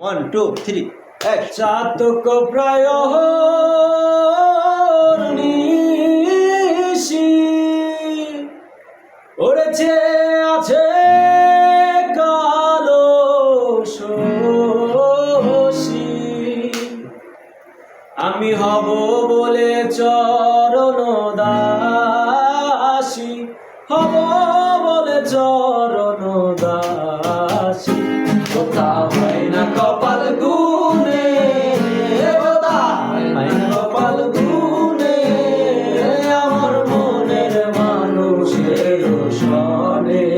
One two three এক চাতক প্রায় নিশি। ওড়েছে, আছে কালো শশী। আমি হব বলে চরণ দাসী। হব বলে চরণ দাসী। কোথাও eh,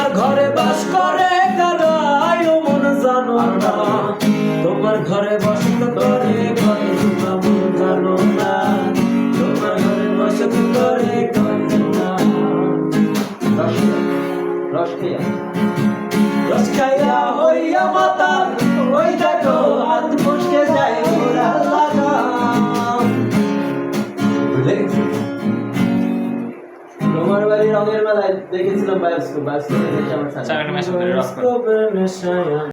তোমার ঘরে বাস করে করে মন জানো না। তোমার ঘরে বসত করে খাইয়া হইয়া মাতা বাড়ি রঙের মেলায় দেখেছিলাম বায়োস্কোপ বায়োস্কোপে আমার